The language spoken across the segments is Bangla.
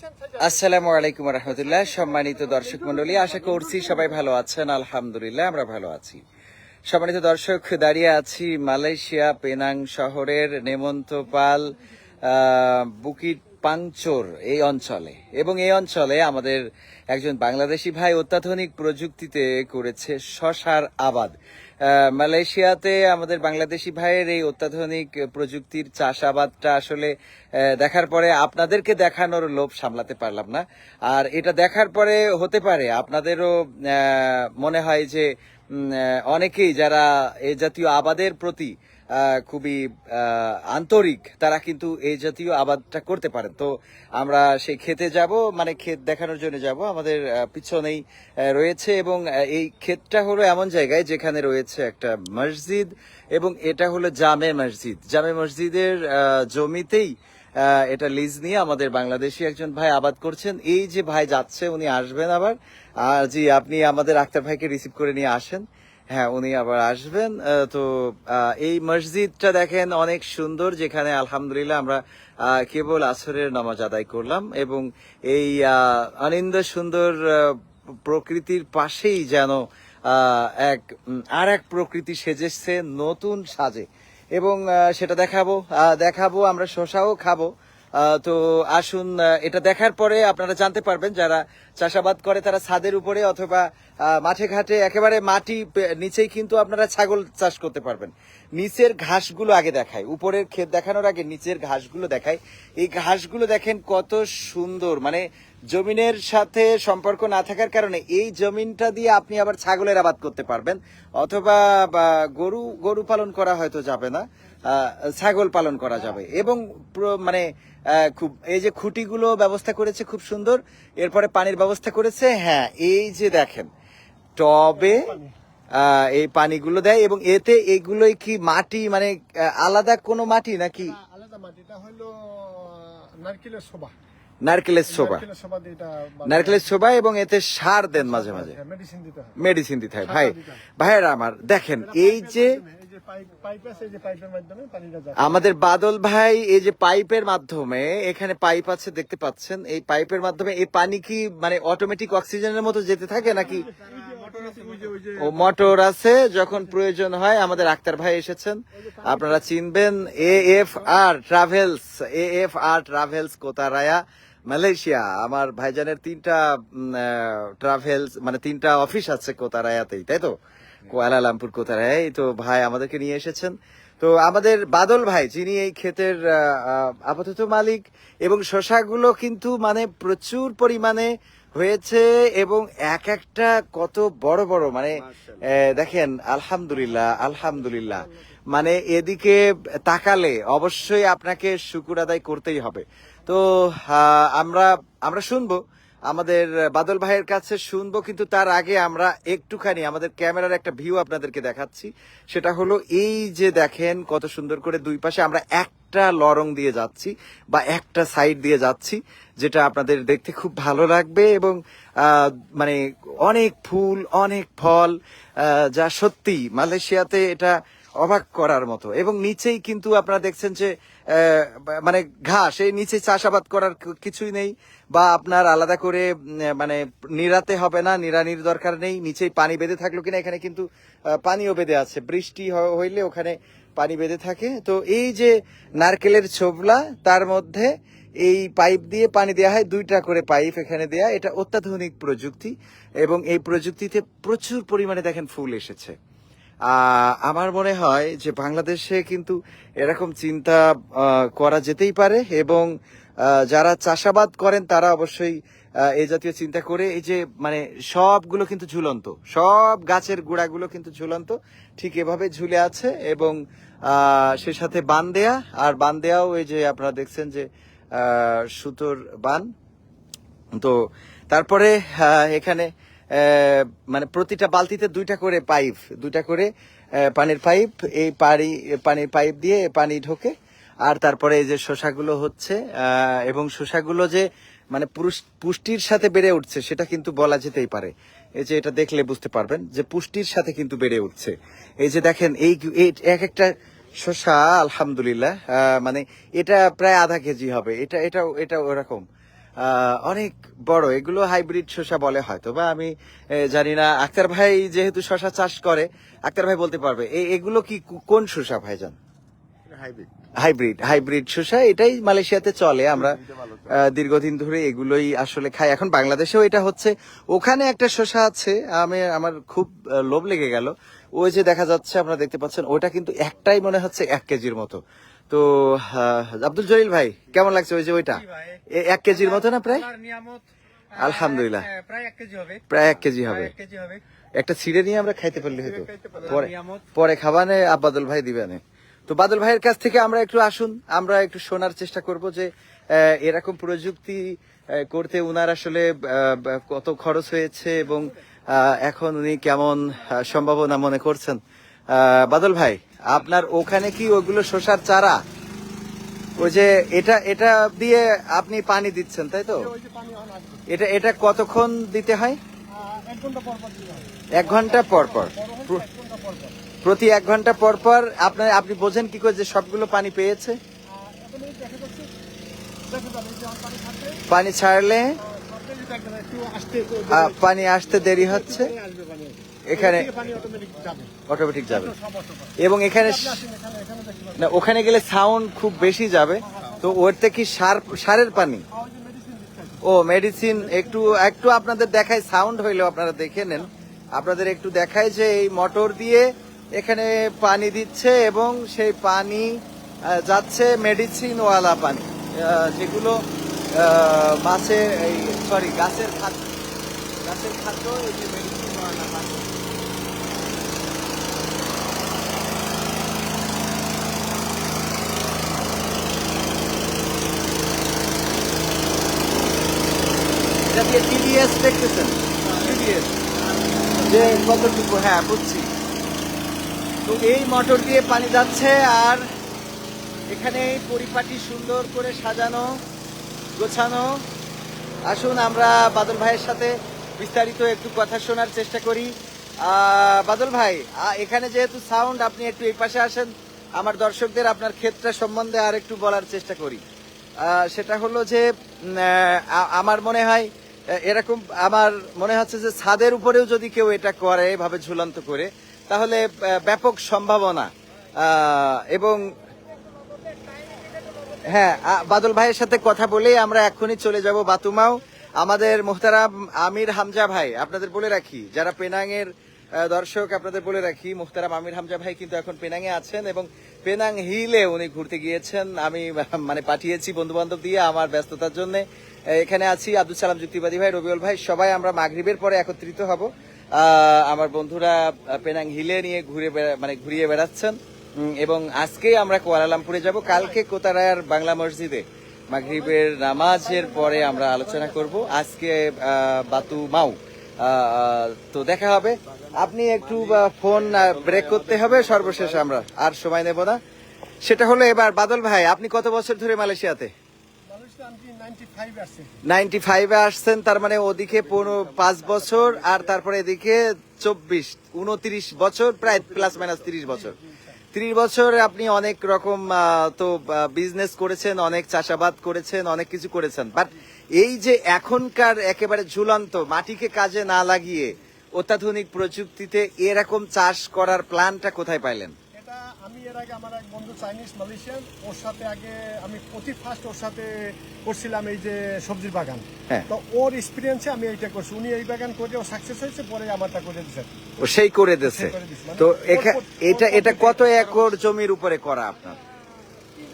আসসালামু আলাইকুম রহমতুল্লাহ। সম্মানিত দর্শক মন্ডলী আশা করছি সবাই ভালো আছেন। আলহামদুলিল্লাহ, আমরা ভালো আছি। সম্মানিত দর্শক, দাঁড়িয়ে আছি মালয়েশিয়া, পেনাং শহরের নেমন্তপাল বুকিট পাংচোর এই অঞ্চলে। এবং এই অঞ্চলে আমাদের একজন বাংলাদেশি ভাই অত্যাধুনিক প্রযুক্তিতে করেছে শশার আবাদ। মালয়েশিয়াতে আমাদের বাংলাদেশি ভাইয়ের এই অত্যাধুনিক প্রযুক্তির চাষাবাদটা আসলে দেখার পরে আপনাদেরকে দেখানোর লোভ সামলাতে পারলাম না। আর এটা দেখার পরে হতে পারে, আপনাদেরও মনে হয় যে অনেকেই যারা এ জাতীয় আবাদের প্রতি খুবই আন্তরিক। তারা কিন্তু এই জাতীয় আবাদটা করতে পারেন। তো আমরা সেই ক্ষেতে যাব মানে ক্ষেত দেখানোর জন্য যাব। আমাদের পিছনেই রয়েছে এবং এই ক্ষেতটা হলো এমন জায়গায় যেখানে রয়েছে একটা মসজিদ এবং এটা হলো জামে মসজিদ। জামে মসজিদের জমিতেই এটা লিজ নিয়ে আমাদের বাংলাদেশি একজন ভাই আবাদ করছেন। এই যে ভাই যাচ্ছে, উনি আসবেন আবার। আর জি, আপনি আমাদের আক্তার ভাইকে রিসিভ করে নিয়ে আসেন। হ্যাঁ উনি আবার আসবেন। তো এই মসজিদটা দেখেন অনেক সুন্দর যেখানে আলহামদুলিল্লাহ আমরা কেবল আসরের নামাজ আদায় করলাম এবং এই আহ, অনিন্দ সুন্দর প্রকৃতির পাশেই যেন এক আর এক প্রকৃতি সেজেছে নতুন সাজে। এবং সেটা দেখাবো দেখাবো আমরা শশাও খাব। তো আসুন এটা দেখার পরে আপনারা জানতে পারবেন যারা চাষাবাদ করে তারা ছাদের উপরে অথবা মাঠে ঘাটে একেবারে মাটি নিচেই কিন্তু আপনারা ছাগল চাষ করতে পারবেন। নিচের ঘাসগুলো আগে দেখায় উপরের ক্ষেত দেখানোর আগে নিচের ঘাসগুলো দেখায় এই ঘাসগুলো দেখেন কত সুন্দর। মানে জমিনের সাথে সম্পর্ক না থাকার কারণে এই জমিনটা দিয়ে আপনি আবার ছাগলের আবাদ করতে পারবেন। অথবা গরু গরু পালন করা হয়তো যাবে না। ছাগল পালন করা যাবে। এবং মানে খুব এই যে খুঁটিগুলো ব্যবস্থা করেছে খুব সুন্দর। এরপরে পানির ব্যবস্থা করেছে। হ্যাঁ এই যে দেখেন টবে এই পানিগুলো দেয় এবং এতে এগুলোই কি মাটি মানে আলাদা কোনো মাটি নাকি? না, আলাদা মাটিটা হলো নারকেলের শোভা। নারকেলের শোভা। নারকেলের এবং এতে সার দেন মাঝে মাঝে। মেডিসিন দিতে হয়। মেডিসিন দিতে হয়। ভাই ভাইয়েরা আমার দেখেন এই যে আমাদের বাদল ভাই, এই যে পাইপের মাধ্যমে, এখানে পাইপ আছে, দেখতে পাচ্ছেন। এই পাইপের মাধ্যমে, এই পানি কি মানে অটোমেটিক অক্সিজেনের মতো যেতে থাকে নাকি? ও মোটর আছে, যখন প্রয়োজন হয়, আমাদের আক্তার ভাই এসেছেন। আপনারা চিনবেন A F R travels A F R travels Kotaraya, Malaysia. আমার ভাইজানের তিনটা ট্রাভেলস মানে তিনটা অফিস আছে কোতারায়াতেই, তাই তো? কুয়ালালামপুর কোতারায় তো ভাই আমাদেরকে নিয়ে এসেছেন। তো আমাদের বাদল ভাই যিনি এই ক্ষেতের আপাতত মালিক এবং শশাগুলো কিন্তু মানে প্রচুর পরিমাণে হয়েছে এবং এক একটা কত বড় বড় মানে দেখেন আলহামদুলিল্লাহ আলহামদুলিল্লাহ। মানে এদিকে তাকালে অবশ্যই আপনাকে শুকুর আদায় করতেই হবে। তো আমরা আমরা শুনব আমাদের বাদল ভাইয়ের কাছে শুনব, কিন্তু তার আগে আমরা একটুখানি আমাদের ক্যামেরার একটা ভিউ আপনাদেরকে দেখাচ্ছি। সেটা হলো এই যে দেখেন, কত সুন্দর করে দুই পাশে আমরা একটা লরং দিয়ে যাচ্ছি বা একটা সাইড দিয়ে যাচ্ছি, যেটা আপনাদের দেখতে খুব ভালো লাগবে এবং মানে অনেক ফুল, অনেক ফল যা সত্যি মালয়েশিয়াতে এটা অবাক করার মতো। এবং নিচেই কিন্তু আপনারা দেখছেন যে মানে ঘাস এই নিচে চাষাবাদ করার কিছুই নেই বা আপনার আলাদা করে মানে নিরাতে হবে না নিরানির দরকার নেই, নিচেই পানি বেঁধে থাকল কিনা, এখানে কিন্তু পানিও বেঁধে আছে। বৃষ্টি হইলে ওখানে পানি বেঁধে থাকে। তো এই যে নারকেলের ছোবলা, তার মধ্যে এই পাইপ দিয়ে পানি দেওয়া হয়, দুইটা করে পাইপ এখানে দেয়া, এটা অত্যাধুনিক প্রযুক্তি এবং এই প্রযুক্তিতে প্রচুর পরিমাণে দেখেন ফুল এসেছে। আমার মনে হয় যে বাংলাদেশে কিন্তু এরকম চিন্তা করা যেতেই পারে এবং যারা চাষাবাদ করেন তারা অবশ্যই এই জাতীয় চিন্তা করে এই যে মানে সবগুলো কিন্তু ঝুলন্ত, সব গাছের গুড়াগুলো কিন্তু ঝুলন্ত, ঠিক এভাবে ঝুলে আছে এবং সে সাথে বান দেয়া, আর বান দেয়াও এই যে আপনারা দেখছেন যে সুতোর বান। তো তারপরে এখানে মানে প্রতিটা বালতিতে দুইটা করে পাইপ, দুইটা করে পানির পাইপ, এই পানি পানির পাইপ দিয়ে পানি ঢোকে। আর তারপরে এই যে শশাগুলো হচ্ছে এবং শশাগুলো যে মানে পুষ্টির সাথে বেড়ে উঠছে, সেটা কিন্তু বলা যেতেই পারে। এই যে এটা দেখলে বুঝতে পারবেন যে পুষ্টির সাথে কিন্তু বেড়ে উঠছে। এই যে দেখেন, এই এক একটা শশা আলহামদুলিল্লাহ মানে এটা প্রায় আধা কেজি হবে। এটা এটা এটা ওরকম। অনেক বড় এগুলো হাইব্রিড শসা বলে হয়তো বা আমি জানি না। আক্তার ভাই যেহেতু শসা চাষ করে আক্তার ভাই বলতে পারবে এগুলো কি কোন শসা ভাইজান? হাইব্রিড হাইব্রিড হাইব্রিড শসা এটাই মালয়েশিয়াতে চলে আমরা দীর্ঘদিন ধরে এগুলোই আসলে খাই। এখন বাংলাদেশেও এটা হচ্ছে ওখানে একটা শসা আছে আমি আমার খুব লোভ লেগে গেল। ওই যে দেখা যাচ্ছে আপনারা দেখতে পাচ্ছেন ওটা কিন্তু একটাই মনে হচ্ছে এক কেজির মতো। তো আব্দুল জলিল ভাই কেমন লাগছে ওই যে ওইটা? এক কেজির মতো না প্রায়? আলহামদুলিল্লাহ। প্রায় এক কেজি হবে। প্রায় এক কেজি হবে। একটা ছিঁড়ে নিয়ে আমরা খাইতে পারলে হয়তো। পরে পরে খাবানে আব্বাদুল ভাই দিবেন তো বাদল ভাইয়ের কাছ থেকে আমরা একটু আসুন আমরা একটু শোনার চেষ্টা করব যে এরকম প্রযুক্তি করতে উনার আসলে কত খরচ হয়েছে এবং আহ, এখন উনি কেমন সম্ভাবনা মনে করছেন। আহ, বাদল ভাই আপনার ওখানে কি ওগুলো শসার চারা? ওই যে এটা এটা দিয়ে আপনি পানি দিচ্ছেন তাই তো? এটা এটা কতক্ষণ দিতে হয়? এক ঘণ্টা পর পর প্রতি এক ঘণ্টা পর পর আপনার আপনি বোঝেন কি করে যে সবগুলো পানি পেয়েছে? পানি ছাড়লে? পানি আসতে দেরি হচ্ছে? এখানে অটোমেটিক যাবে। এবং এখানে না ওখানে গেলে সাউন্ড খুব বেশি যাবে। তো ওরতে কি সার সারের পানি। ও মেডিসিন একটু একটু আপনাদের দেখায় সাউন্ড হইলেও আপনারা দেখে নেন। আপনাদের একটু দেখায় যে এই মোটর দিয়ে এখানে পানি দিচ্ছে এবং সেই পানি যাচ্ছে মেডিসিন ওয়ালা পানি যেগুলো মাছের এই সরি গাছের খাদ্য গাছের খাদ্য এই যে মেডিসিন ওয়ালা পানি। এটা দিয়ে টিডিএস দেখতেছেন? টিডিএস যে কতটুকু? হ্যাঁ বুঝছি। তো এই মোটর দিয়ে পানি যাচ্ছে আর এখানে পরিপাটি সুন্দর করে সাজানো, গোছানো। আসুন, আমরা বাদল ভাইয়ের সাথে বিস্তারিত একটু কথা শোনার চেষ্টা করি। বাদল ভাই এখানে যেহেতু সাউন্ড আপনি একটু এই পাশে আসেন। আমার দর্শকদের আপনার ক্ষেত্রে সম্বন্ধে আর একটু বলার চেষ্টা করি। সেটা হলো যে আমার মনে হয় এরকম আমার মনে হচ্ছে যে ছাদের উপরেও যদি কেউ এটা করে এভাবে ঝুলন্ত করে তাহলে ব্যাপক সম্ভাবনা। এবং হ্যাঁ বাদল ভাইয়ের সাথে কথা বলেই আমরা এখনই চলে যাব বাতুমাও। আমাদের মোহতারাম আমির হামজা ভাই আপনাদের বলে রাখি যারা পেনাং এর আহ, দর্শক, আপনাদের বলে রাখি, মুখতারাম আমির হামজা ভাই কিন্তু এখন পেনাং এ আছেন এবং পেনাং হিলে উনি ঘুরতে গিয়েছেন। আমি মানে পাঠিয়েছি বন্ধু বান্ধব দিয়ে আমার ব্যস্ততার জন্য। এখানে আছি আব্দুল সালাম যুক্তিবাদী ভাই, রবিউল ভাই, সবাই আমরা মাগরিবের পরে একত্রিত হব। আমার বন্ধুরা পেনাং হিলে নিয়ে ঘুরে মানে ঘুরিয়ে বেড়াচ্ছেন। এবং আজকে আমরা কুয়ালালামপুরে যাব। কালকে কোতারায়ার বাংলা মসজিদে মাগরিবের নামাজের পরে আমরা আলোচনা করব। আজকে বাতু মাউ। তো দেখা হবে। আপনি একটু ফোন ব্রেক করতে হবে, সর্বশেষ আমরা আর সময় নেব না। সেটা হলো এবার, বাদল ভাই, আপনি কত বছর ধরে মালয়েশিয়াতে? নাইনটি ফাইভ আসছেন, তার মানে ওদিকে পাঁচ বছর, আর তারপরে এদিকে চব্বিশ, উনত্রিশ বছর, প্রায় প্লাস মাইনাস তিরিশ বছর। ত্রিশ বছর আপনি অনেক রকম তো বিজনেস করেছেন, অনেক চাষাবাদ করেছেন, অনেক কিছু করেছেন। বাট এই যে এখনকার একেবারে ঝুলন্ত মাটিকে কাজে না লাগিয়ে অত্যাধুনিক প্রযুক্তিতে এরকম চাষ করার প্ল্যানটা কোথায় পাইলেন? এটা আমি এর আগে আমার এক বন্ধু চাইনিজ মালয়েশিয়ান ওর সাথে আগে আমি প্রতি ফার্স্ট ওর সাথে করছিলাম এই যে সবজির বাগান। হ্যাঁ। তো ওর এক্সপিরিয়েন্সে আমি এইটা করছি। উনি এই বাগান করে ও সাকসেস হয়েছে পরে আমারটা করে দিয়েছেন ও সেই করে দিছে। দিছে। মানে তো এখা- এটা এটা কত একর জমির উপরে করা আপনার তিন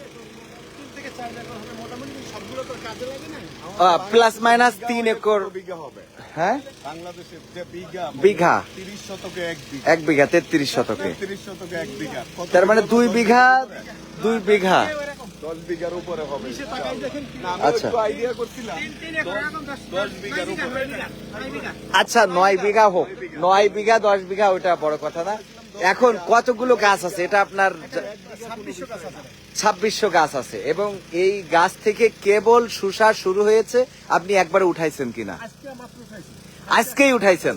থেকে চার একর হবে মোটামুটি সবগুলো তো কাজে লাগে না প্লাস মাইনাস তিন একর। হবে হ্যাঁ? বিঘা। তিরিশ শতকে এক বিঘা, তেত্রিশ শতকে। তার মানে দুই বিঘা দুই বিঘা। হবে আচ্ছা। আচ্ছা নয় বিঘা হোক। নয় বিঘা, দশ বিঘা ওটা বড় কথা না। এখন কতগুলো গাছ আছে? এটা আপনার ছাব্বিশশো গাছ আছে এবং এই গাছ থেকে কেবল সুসা শুরু হয়েছে। আপনি একবার উঠাইছেন কিনা? আজকে আজকেই উঠাইছেন?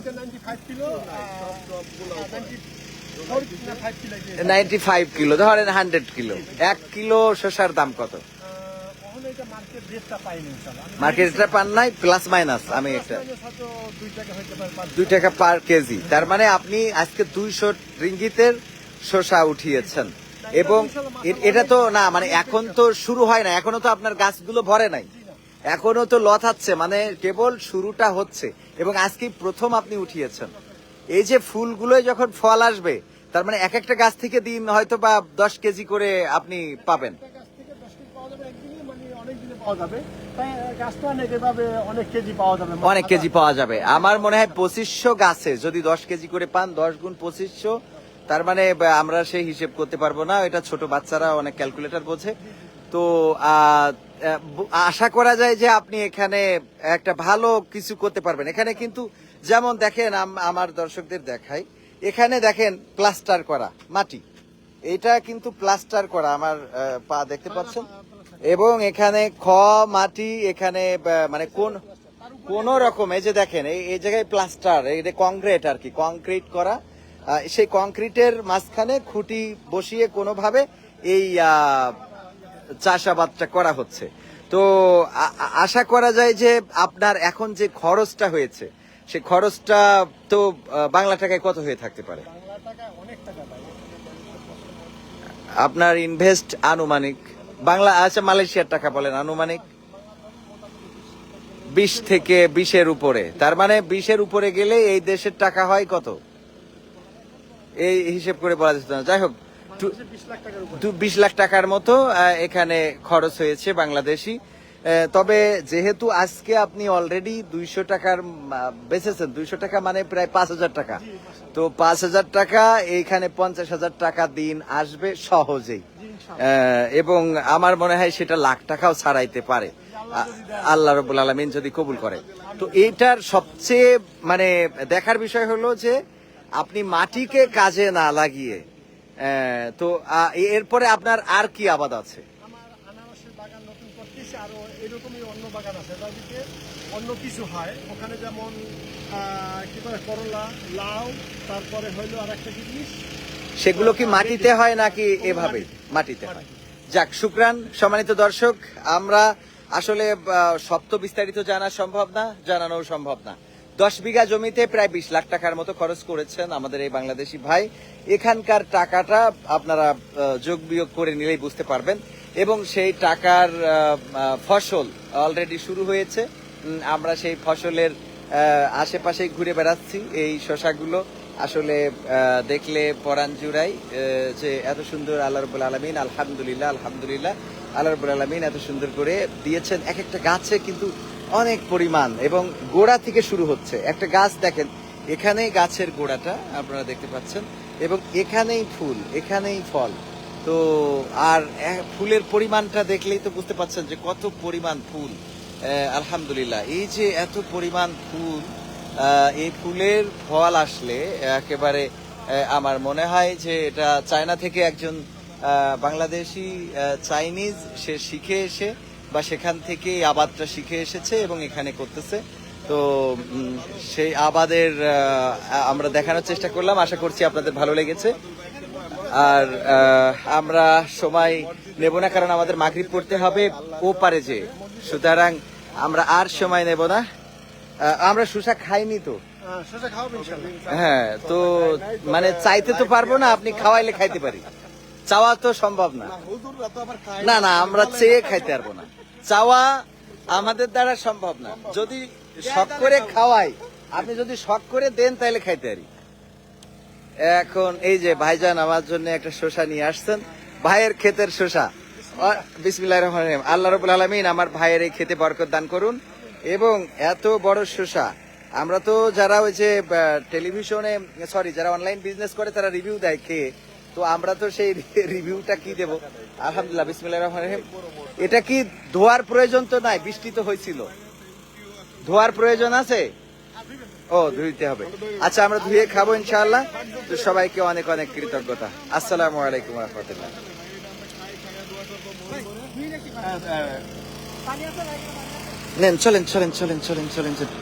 নাইনটি ফাইভ কিলো ধরেন হান্ড্রেড কিলো। এক কিলো শসার দাম কত? মার্কেটটা পান নাই প্লাস মাইনাস আমি একটা দুই টাকা পার কেজি। তার মানে আপনি আজকে দুইশো রিঙ্গিতের শসা উঠিয়েছেন। এবং এটা তো না মানে এখন তো শুরু হয় না এখনও তো আপনার গাছগুলো ভরে নাই। এখনও তো লথাচ্ছে মানে কেবল শুরুটা হচ্ছে। এবং আজকে প্রথম আপনি উঠিয়েছেন। এই যে ফুলগুলো যখন ফল আসবে তার মানে এক একটা গাছ থেকে দিন হয়তো বা দশ কেজি করে আপনি পাবেন। অনেক কেজি পাওয়া যাবে। আমার মনে হয় পঁচিশশো গাছে যদি দশ কেজি করে পান দশ গুণ পঁচিশশো তার মানে আমরা সেই হিসেব করতে পারব না। এটা ছোট বাচ্চারা অনেক ক্যালকুলেটর বোঝে। তো আশা করা যায় যে আপনি এখানে একটা ভালো কিছু করতে পারবেন। এখানে কিন্তু যেমন দেখেন আমার দর্শকদের দেখাই। এখানে দেখেন প্লাস্টার করা, মাটি। এটা কিন্তু প্লাস্টার করা, আমার পা দেখতে পাচ্ছেন? এবং এখানে খ, মাটি, এখানে মানে কোন কোন রকম, এই যে দেখেন, এই এই জায়গায় প্লাস্টার এটা কংক্রিট আর কি কংক্রিট করা। সেই কংক্রিটের মাঝখানে খুঁটি বসিয়ে কোনোভাবে এই চাষাবাদটা করা হচ্ছে। তো আশা করা যায় যে আপনার এখন যে খরচটা হয়েছে সে খরচটা তো বাংলা টাকায় কত হয়ে থাকতে পারে? আপনার ইনভেস্ট আনুমানিক, বাংলা আচ্ছা মালয়েশিয়ার টাকা বলেন, আনুমানিক বিশ থেকে বিশের উপরে। তার মানে বিশের উপরে গেলে এই দেশের টাকা হয় কত? এই হিসেব করে বলা যেত না যাই হোক টু- বিশ লাখ টাকার মতো এখানে খরচ হয়েছে বাংলাদেশি। তবে যেহেতু আজকে আপনি অলরেডি দুইশো টাকার বেচেছেন দুইশো টাকা মানে প্রায় পাঁচ হাজার টাকা। তো পাঁচ হাজার টাকা এইখানে পঞ্চাশ হাজার টাকা দিন আসবে সহজেই। এবং আমার মনে হয় সেটা লাখ টাকাও ছাড়াইতে পারে। আল্লাহ রবুল আলমিন যদি কবুল করে। তো এইটার সবচেয়ে মানে দেখার বিষয় হলো যে আপনি মাটিকে কাজে না লাগিয়ে তো এরপরে আপনার আর কি আবাদ আছে? আনারসের বাগান নতুন করতেছে আরও এরকমই অন্য বাগান আছে। যাদিকে অন্য কিছু হয়। ওখানে যেমন কি বলে করলা লাউ তারপরে হইল আর একটা জিনিস? সেগুলো কি মাটিতে হয় নাকি এভাবে মাটিতে হয়। যাক শুক্রান সম্মানিত দর্শক আমরা আসলে আহ, সব তো বিস্তারিত জানা সম্ভব না জানানো সম্ভব না। দশ বিঘা জমিতে প্রায় বিশ লাখ টাকার মতো খরচ করেছেন আমাদের এই বাংলাদেশি ভাই। এখানকার টাকাটা আপনারা যোগ বিয়োগ করে নিলেই বুঝতে পারবেন। এবং সেই টাকার ফসল অলরেডি শুরু হয়েছে। আমরা সেই ফসলের আহ, আশেপাশেই ঘুরে বেড়াচ্ছি এই শশাগুলো। আসলে দেখলে পরাণ জুড়াই যে এত সুন্দর আল্লাহ রবুল আলমিন আলহামদুলিল্লাহ আলহামদুলিল্লাহ আল্লাহ রবুল আলমিন এত সুন্দর করে দিয়েছেন। এক একটা গাছে কিন্তু অনেক পরিমাণ এবং গোড়া থেকে শুরু হচ্ছে। একটা গাছ দেখেন, এখানেই গাছের গোড়াটা আপনারা দেখতে পাচ্ছেন এবং এখানেই ফুল, এখানেই ফল। তো আর ফুলের পরিমাণটা দেখলেই তো বুঝতে পাচ্ছেন যে কত পরিমাণ ফুল। আলহামদুলিল্লাহ, এই যে এত পরিমাণ ফুল এই ফুলের ফল আসলে একেবারে আমার মনে হয় যে এটা চায়না থেকে একজন বাংলাদেশি চাইনিজ, সে শিখে এসে বা সেখান থেকে এই আবাদটা শিখে এসেছে এবং এখানে করতেছে। তো সেই আবাদের আমরা দেখানোর চেষ্টা করলাম। আশা করছি আপনাদের ভালো লেগেছে। আর আমরা সময় নেব না কারণ আমাদের মাগরিব পড়তে হবে ও পারে যে। সুতরাং আমরা আর সময় নেব না। আমরা সুশা খাইনি তো। ইনশাল্লাহ হ্যাঁ তো মানে চাইতে তো পারব না আপনি খাওয়াইলে খাইতে পারি। চাওয়া তো সম্ভব না। না না আমরা চেয়ে খাইতে পারব না। চাওয়া আমাদের দ্বারা সম্ভব না। যদি শখ করে খাওয়াই, আপনি যদি শখ করে দেন তাহলে খাইতে পারি। এখন এই যে ভাইজান আমার জন্য একটা শসা নিয়ে আসছেন, ভাইয়ের ক্ষেতের শসা। বিসমিল্লাহ রহমান রহিম। আল্লাহ রবুল আলমিন আমার ভাইয়ের এই খেতে বরকত দান করুন। এবং এত বড় শসা, আমরা তো যারা ওই যে টেলিভিশনে, সরি, যারা অনলাইন বিজনেস করে তারা রিভিউ দেয় খেয়ে। তো আমরা তো সেই রিভিউটা কি দেব? আলহামদুলিল্লাহ বিসমিল্লাহ রহমান রহিম। এটা কি ধোয়ার প্রয়োজন তো নাই? বৃষ্টি তো হয়েছিল। ধোয়ার প্রয়োজন আছে? ও, ধুইতে হবে। আচ্ছা আমরা ধুয়ে খাব ইনশাআল্লাহ। তো সবাইকে অনেক অনেক কৃতজ্ঞতা। আসসালামু আলাইকুম রহমতুল্লাহ। নেন, চলেন চলেন চলেন চলেন চলেন চলেন।